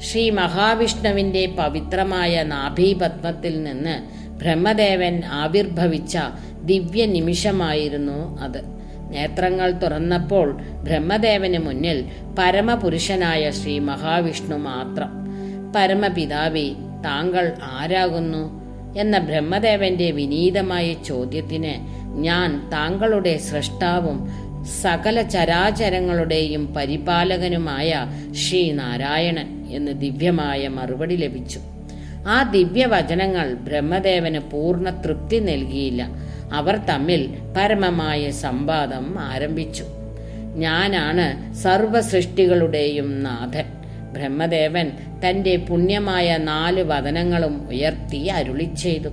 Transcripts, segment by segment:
ശ്രീ മഹാവിഷ്ണുവിന്റെ പവിത്രമായ നാഭീപത്മത്തിൽ നിന്ന് ബ്രഹ്മദേവൻ ആവിർഭവിച്ച ദിവ്യ നിമിഷമായിരുന്നു അത്. നേത്രങ്ങൾ തുറന്നപ്പോൾ ബ്രഹ്മദേവന് മുന്നിൽ പരമപുരുഷനായ ശ്രീ മഹാവിഷ്ണു മാത്രം. പരമപിതാവേ താങ്കൾ ആരാകുന്നു? എന്ന ബ്രഹ്മദേവന്റെ വിനീതമായ ചോദ്യത്തിന് ഞാൻ താങ്കളുടെ സൃഷ്ടാവും സകല ചരാചരങ്ങളുടെയും പരിപാലകനുമായ ശ്രീനാരായണൻ. എന്ന് ദിവ്യമായ മറുപടി ലഭിച്ചു. ആ ദിവ്യവചനങ്ങൾ ബ്രഹ്മദേവന് പൂർണ തൃപ്തി നൽകിയില്ല. അവർ തമ്മിൽ പരമമായ സംവാദം ആരംഭിച്ചു. ഞാനാണ് സർവ സൃഷ്ടികളുടെയും നാഥൻ. ബ്രഹ്മദേവൻ തന്റെ പുണ്യമായ നാല് വദനങ്ങളും ഉയർത്തി അരുളി ചെയ്തു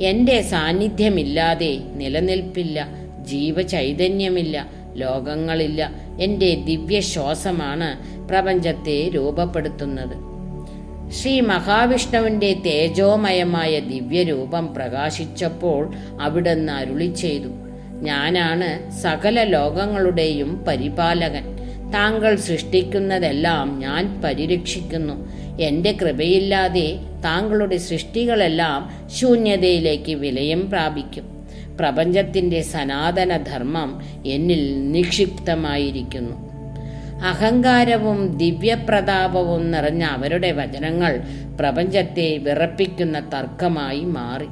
എന്റെ സാന്നിധ്യമില്ലാതെ നിലനിൽപ്പില്ല ജീവചൈതന്യമില്ല ലോകങ്ങളില്ല. എന്റെ ദിവ്യശ്വാസമാണ് പ്രപഞ്ചത്തെ രൂപപ്പെടുത്തുന്നത്. ശ്രീ മഹാവിഷ്ണുവിന്റെ തേജോമയമായ ദിവ്യരൂപം പ്രകാശിച്ചപ്പോൾ അവിടുന്ന് അരുളി ചെയ്തു. ഞാനാണ് സകല ലോകങ്ങളുടെയും പരിപാലകൻ. താങ്കൾ സൃഷ്ടിക്കുന്നതെല്ലാം ഞാൻ പരിരക്ഷിക്കുന്നു. എന്റെ കൃപയില്ലാതെ താങ്കളുടെ സൃഷ്ടികളെല്ലാം ശൂന്യതയിലേക്ക് വിലയം പ്രാപിക്കും. പ്രപഞ്ചത്തിന്റെ സനാതന ധർമ്മം എന്നിൽ നിക്ഷിപ്തമായിരിക്കുന്നു. അഹങ്കാരവും ദിവ്യപ്രതാപവും നിറഞ്ഞ അവരുടെ വചനങ്ങൾ പ്രപഞ്ചത്തെ വിറപ്പിക്കുന്ന തർക്കമായി മാറി.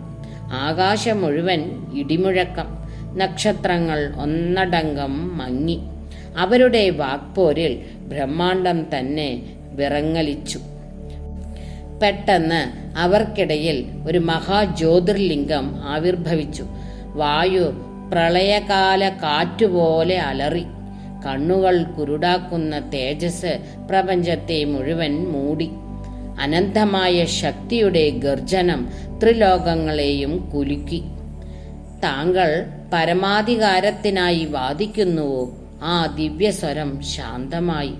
ആകാശം മുഴുവൻ ഇടിമുഴക്കം നക്ഷത്രങ്ങൾ ഒന്നടങ്കം മങ്ങി. അവരുടെ വാക്പോരിൽ ബ്രഹ്മാണ്ടം തന്നെ വിറങ്ങലിച്ചു. പെട്ടെന്ന് അവർക്കിടയിൽ ഒരു മഹാജ്യോതിർലിംഗം ആവിർഭവിച്ചു. വായു പ്രളയകാല കാറ്റുപോലെ അലറി. കണ്ണുകൾ കുരുടാക്കുന്ന തേജസ് പ്രപഞ്ചത്തെ മുഴുവൻ മൂടി. അനന്തമായ ശക്തിയുടെ ഗർജനം ത്രിലോകങ്ങളെയും കുലുക്കി. താങ്കൾ പരമാധികാരത്തിനായി വാദിക്കുന്നുവോ? ആ ദിവ്യസ്വരം ശാന്തമായി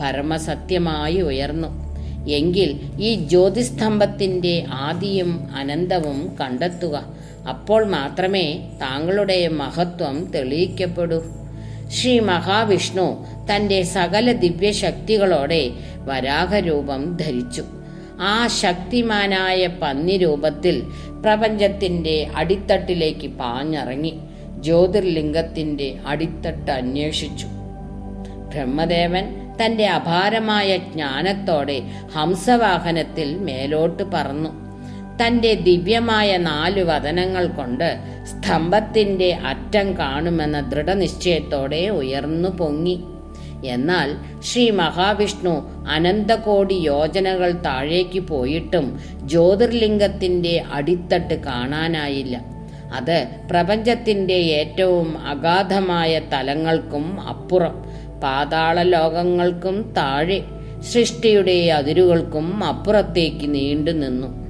പരമസത്യമായി ഉയർന്നു. എങ്കിൽ ഈ ജ്യോതിസ്തംഭത്തിന്റെ ആദിയും അനന്തവും കണ്ടെത്തുക. അപ്പോൾ മാത്രമേ താങ്കളുടെ മഹത്വം തെളിയിക്കപ്പെടൂ. ശ്രീ മഹാവിഷ്ണു തന്റെ സകല ദിവ്യശക്തികളോടെ വരാഹരൂപം ധരിച്ചു. ആ ശക്തിമാനായ പന്നി രൂപത്തിൽ പ്രപഞ്ചത്തിന്റെ അടിത്തട്ടിലേക്ക് പാഞ്ഞിറങ്ങി. ജ്യോതിർലിംഗത്തിന്റെ അടിത്തട്ട് അന്വേഷിച്ചു. ബ്രഹ്മദേവൻ തന്റെ അപാരമായ ജ്ഞാനത്തോടെ ഹംസവാഹനത്തിൽ മേലോട്ട് പറന്നു. തന്റെ ദിവ്യമായ നാലു വതനങ്ങൾ കൊണ്ട് സ്തംഭത്തിന്റെ അറ്റം കാണുമെന്ന ദൃഢനിശ്ചയത്തോടെ ഉയർന്നു പൊങ്ങി. എന്നാൽ ശ്രീ മഹാവിഷ്ണു അനന്തകോടി യോജനകൾ താഴേക്ക് പോയിട്ടും ജ്യോതിർലിംഗത്തിന്റെ അടിത്തട്ട് കാണാനായില്ല. അത് പ്രപഞ്ചത്തിന്റെ ഏറ്റവും അഗാധമായ തലങ്ങൾക്കും അപ്പുറം പാതാള ലോകങ്ങൾക്കും താഴെ സൃഷ്ടിയുടെ അതിരുകൾക്കും അപ്പുറത്തേക്ക് നീണ്ടു നിന്നു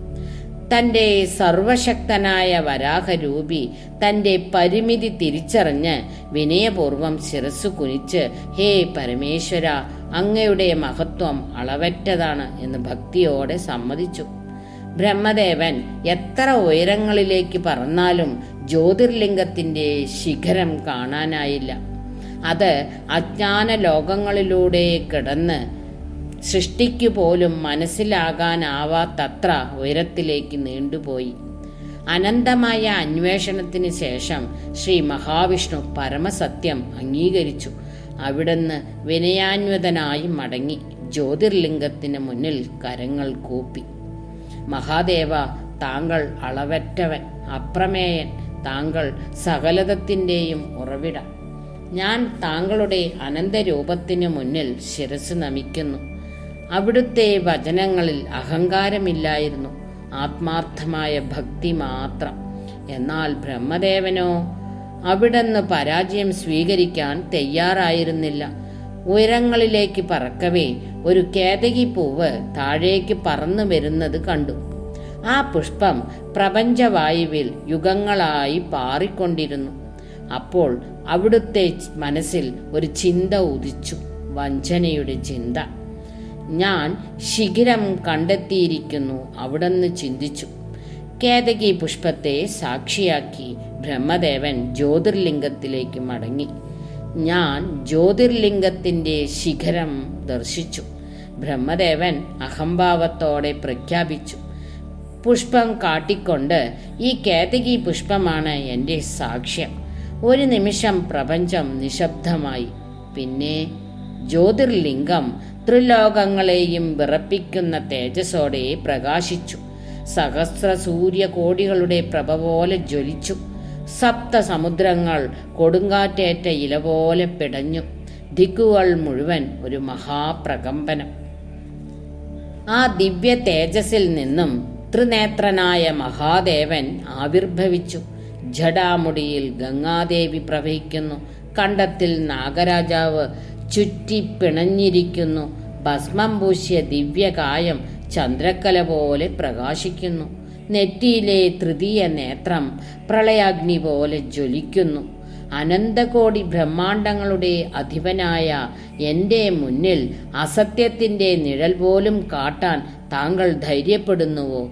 തന്റെ സർവശക്തനായ വരാഹരൂപി തന്റെ പരിമിതി തിരിച്ചറിഞ്ഞ് വിനയപൂർവം ശിരസ് കുനിച്ച് ഹേ പരമേശ്വര അങ്ങയുടെ മഹത്വം അളവറ്റതാണ് എന്ന് ഭക്തിയോടെ സമ്മതിച്ചു. ബ്രഹ്മദേവൻ എത്ര ഉയരങ്ങളിലേക്ക് പറന്നാലും ജ്യോതിർലിംഗത്തിന്റെ ശിഖരം കാണാനായില്ല. അത് അജ്ഞാന ലോകങ്ങളിലൂടെ കിടന്ന് സൃഷ്ടിക്കു പോലും മനസ്സിലാകാനാവാത്തത്ര ഉയരത്തിലേക്ക് നീണ്ടുപോയി. അനന്തമായ അന്വേഷണത്തിന് ശേഷം ശ്രീ മഹാവിഷ്ണു പരമസത്യം അംഗീകരിച്ചു. അവിടുന്ന് വിനയാന്വിതനായി മടങ്ങി ജ്യോതിർലിംഗത്തിന് മുന്നിൽ കരങ്ങൾ കൂപ്പി. മഹാദേവ താങ്കൾ അളവറ്റവൻ അപ്രമേയൻ താങ്കൾ സകലതത്തിന്റെയും ഉറവിട. ഞാൻ താങ്കളുടെ അനന്തരൂപത്തിനു മുന്നിൽ ശിരസ് നമിക്കുന്നു. അവിടുത്തെ വചനങ്ങളിൽ അഹങ്കാരമില്ലായിരുന്നു. ആത്മാർത്ഥമായ ഭക്തി മാത്രം. എന്നാൽ ബ്രഹ്മദേവനോ അവിടെന്ന് പരാജയം സ്വീകരിക്കാൻ തയ്യാറായിരുന്നില്ല. ഉയരങ്ങളിലേക്ക് പറക്കവേ ഒരു കേതകി പൂവ് താഴേക്ക് പറന്നു വരുന്നത് കണ്ടു. ആ പുഷ്പം പ്രപഞ്ചവായുവിൽ യുഗങ്ങളായി പാറിക്കൊണ്ടിരുന്നു. അപ്പോൾ അവിടുത്തെ മനസ്സിൽ ഒരു ചിന്ത ഉദിച്ചു. വഞ്ചനയുടെ ചിന്ത. ഞാൻ ശിഖിരം കണ്ടെത്തിയിരിക്കുന്നു. അവിടെന്ന് ചിന്തിച്ചു. കേതകി പുഷ്പത്തെ സാക്ഷിയാക്കി ബ്രഹ്മദേവൻ ജ്യോതിർലിംഗത്തിലേക്ക് മടങ്ങി. ഞാൻ ജ്യോതിർലിംഗത്തിന്റെ ശിഖരം ദർശിച്ചു. ബ്രഹ്മദേവൻ അഹംഭാവത്തോടെ പ്രഖ്യാപിച്ചു. പുഷ്പം കാട്ടിക്കൊണ്ട് ഈ കേതകി പുഷ്പമാണ് എന്റെ സാക്ഷ്യം. ഒരു നിമിഷം പ്രപഞ്ചം നിശബ്ദമായി. പിന്നെ ജ്യോതിർലിംഗം ത്രിലോകങ്ങളെയും വിറപ്പിക്കുന്ന തേജസ്സോടെ പ്രകാശിച്ചു. സഹസ്ര സൂര്യകോടികളുടെ പ്രഭ പോലെ ജ്വലിച്ചു. സപ്ത സമുദ്രങ്ങൾ കൊടുങ്കാറ്റേറ്റ ഇല പോലെ പിടഞ്ഞു. ദിക്കുകൾ മുഴുവൻ ഒരു മഹാപ്രകമ്പനം. ആ ദിവ്യ തേജസ്സിൽ നിന്നും ത്രിനേത്രനായ മഹാദേവൻ ആവിർഭവിച്ചു. ജടാമുടിയിൽ ഗംഗാദേവി പ്രവഹിക്കുന്നു. കണ്ടത്തിൽ നാഗരാജാവ് ചുറ്റി പിണഞ്ഞിരിക്കുന്നു. ഭസ്മം പൂശിയ ദിവ്യകായം ചന്ദ്രക്കല പോലെ പ്രകാശിക്കുന്നു. നെറ്റിയിലെ തൃതീയ നേത്രം പ്രളയാഗ്നി പോലെ ജ്വലിക്കുന്നു. അനന്തകോടി ബ്രഹ്മാണ്ടങ്ങളുടെ അധിപനായ എന്റെ മുന്നിൽ അസത്യത്തിന്റെ നിഴൽ പോലും കാട്ടാൻ താങ്കൾ ധൈര്യപ്പെടുന്നുവോ?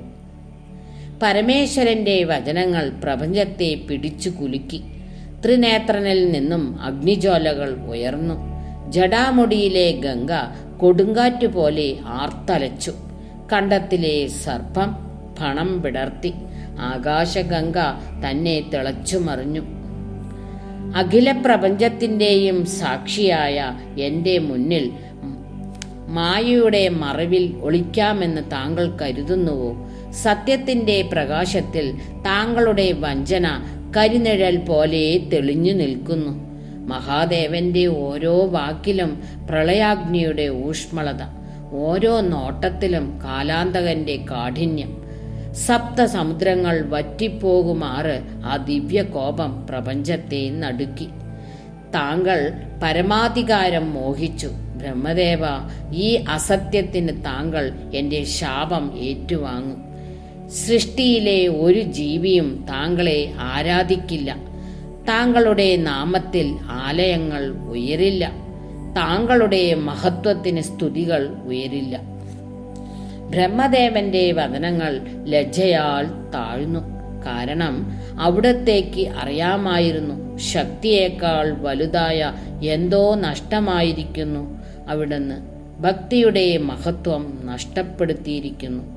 പരമേശ്വരന്റെ വചനങ്ങൾ പ്രപഞ്ചത്തെ പിടിച്ചു കുലുക്കി. ത്രിനേത്രനിൽ നിന്നും അഗ്നിജ്വാലകൾ ഉയർന്നു. ജടാമുടിയിലെ ഗംഗ കൊടുങ്കാറ്റു പോലെ ആർത്തലച്ചു. കണ്ടത്തിലെ സർപ്പം പണം വിടർത്തി ആകാശഗംഗ തന്നെ തിളച്ചു മറിഞ്ഞു അഖില പ്രപഞ്ചത്തിന്റെയും സാക്ഷിയായ എന്റെ മുന്നിൽ മായയുടെ മറവിൽ ഒളിക്കാമെന്ന് താങ്കൾ കരുതുന്നുവോ? സത്യത്തിന്റെ പ്രകാശത്തിൽ താങ്കളുടെ വഞ്ചന കരിനിഴൽ പോലെ തെളിഞ്ഞു നിൽക്കുന്നു. മഹാദേവന്റെ ഓരോ വാക്കിലും പ്രളയാഗ്നിയുടെ ഊഷ്മളത ഓരോ നോട്ടത്തിലും കാലാന്തകന്റെ കാഠിന്യം. സപ്ത സമുദ്രങ്ങൾ വറ്റിപ്പോകുമാറ് ആ ദിവ്യ കോപം പ്രപഞ്ചത്തെ നടുക്കി. താങ്കൾ പരമാധികാരം മോഹിച്ചു. ബ്രഹ്മദേവ ഈ അസത്യത്തിന് താങ്കൾ എന്റെ ശാപം ഏറ്റുവാങ്ങും. സൃഷ്ടിയിലെ ഒരു ജീവിയും താങ്കളെ ആരാധിക്കില്ല. താങ്കളുടെ നാമത്തിൽ ആലയങ്ങൾ ഉയരില്ല. താങ്കളുടെ മഹത്വത്തിന് സ്തുതികൾ ഉയരില്ല. ബ്രഹ്മദേവന്റെ വചനങ്ങൾ ലജ്ജയാൽ താഴ്ന്നു. കാരണം അവിടത്തേക്ക് അറിയാമായിരുന്നു. ശക്തിയേക്കാൾ വലുതായ എന്തോ നഷ്ടമായിരിക്കുന്നു. അവിടുന്ന് ഭക്തിയുടെ മഹത്വം നഷ്ടപ്പെടുത്തിയിരിക്കുന്നു.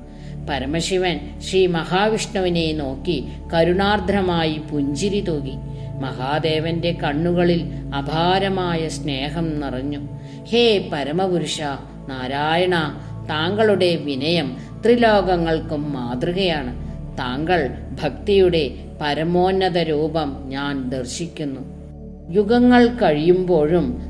പരമശിവൻ ശ്രീ മഹാവിഷ്ണുവിനെ നോക്കി കരുണാർദ്രമായി പുഞ്ചിരി തൂകി. മഹാദേവന്റെ കണ്ണുകളിൽ അപാരമായ സ്നേഹം നിറഞ്ഞു. ഹേ പരമപുരുഷ നാരായണ താങ്കളുടെ വിനയം ത്രിലോകങ്ങൾക്കും മാതൃകയാണ്. താങ്കൾ ഭക്തിയുടെ പരമോന്നത രൂപം ഞാൻ ദർശിക്കുന്നു. യുഗങ്ങൾ കഴിയുമ്പോഴും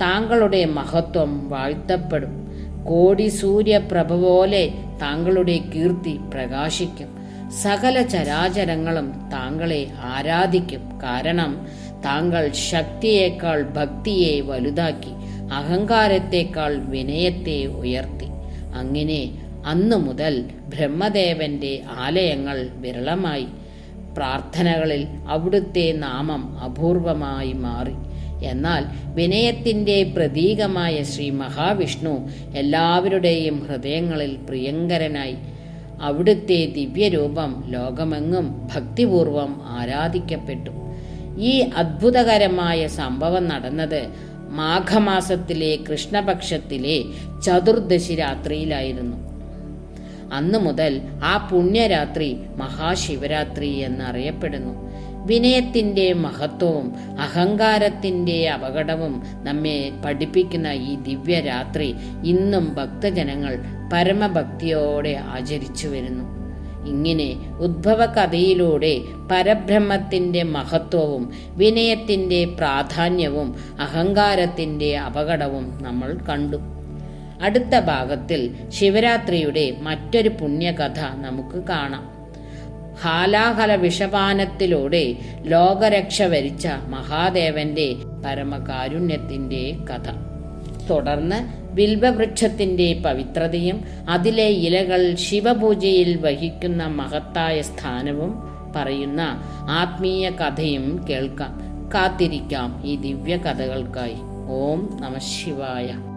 താങ്കളുടെ മഹത്വം വാഴ്ത്തപ്പെടും. കോടി സൂര്യപ്രഭ പോലെ താങ്കളുടെ കീർത്തി പ്രകാശിക്കും. സകല ചരാചരങ്ങളും താങ്കളെ ആരാധിക്കും. കാരണം താങ്കൾ ശക്തിയേക്കാൾ ഭക്തിയെ വലുതാക്കി അഹങ്കാരത്തേക്കാൾ വിനയത്തെ ഉയർത്തി. അങ്ങനെ അന്നു മുതൽ ബ്രഹ്മദേവന്റെ ആലയങ്ങൾ വിരളമായി. പ്രാർത്ഥനകളിൽ അവിടുത്തെ നാമം അപൂർവമായി മാറി. എന്നാൽ വിനയത്തിന്റെ പ്രതീകമായ ശ്രീ മഹാവിഷ്ണു എല്ലാവരുടെയും ഹൃദയങ്ങളിൽ പ്രിയങ്കരനായി അവിടുത്തെ ദിവ്യരൂപം ലോകമെങ്ങും ഭക്തിപൂർവം ആരാധിക്കപ്പെട്ടു. ഈ അത്ഭുതകരമായ സംഭവം നടന്നത് മാഘമാസത്തിലെ കൃഷ്ണപക്ഷത്തിലെ ചതുർദശി രാത്രിയിലായിരുന്നു. അന്നു മുതൽ ആ പുണ്യരാത്രി മഹാശിവരാത്രി എന്നറിയപ്പെടുന്നു. വിനയത്തിന്റെ മഹത്വവും അഹങ്കാരത്തിന്റെ അപകടവും നമ്മെ പഠിപ്പിക്കുന്ന ഈ ദിവ്യരാത്രി ഇന്നും ഭക്തജനങ്ങൾ പരമഭക്തിയോടെ ആചരിച്ചു വരുന്നു. ഇങ്ങനെ ഉദ്ഭവ കഥയിലൂടെ പരബ്രഹ്മത്തിന്റെ മഹത്വവും വിനയത്തിന്റെ പ്രാധാന്യവും അഹങ്കാരത്തിന്റെ അപകടവും നമ്മൾ കണ്ടു. അടുത്ത ഭാഗത്തിൽ ശിവരാത്രിയുടെ മറ്റൊരു പുണ്യകഥ നമുക്ക് കാണാം. ഹാലാഹല വിഷപാനത്തിലൂടെ ലോകരക്ഷ വരിച്ച മഹാദേവന്റെ പരമകാരുണ്യത്തിന്റെ കഥ. തുടർന്ന് ബിൽവവൃക്ഷത്തിന്റെ പവിത്രതയും അതിലെ ഇലകൾ ശിവപൂജയിൽ വഹിക്കുന്ന മഹത്തായ സ്ഥാനവും പറയുന്ന ആത്മീയ കഥയും കേൾക്കാം. കാത്തിരിക്കാം ഈ ദിവ്യ കഥകൾക്കായി ഓം നമ ശിവായ.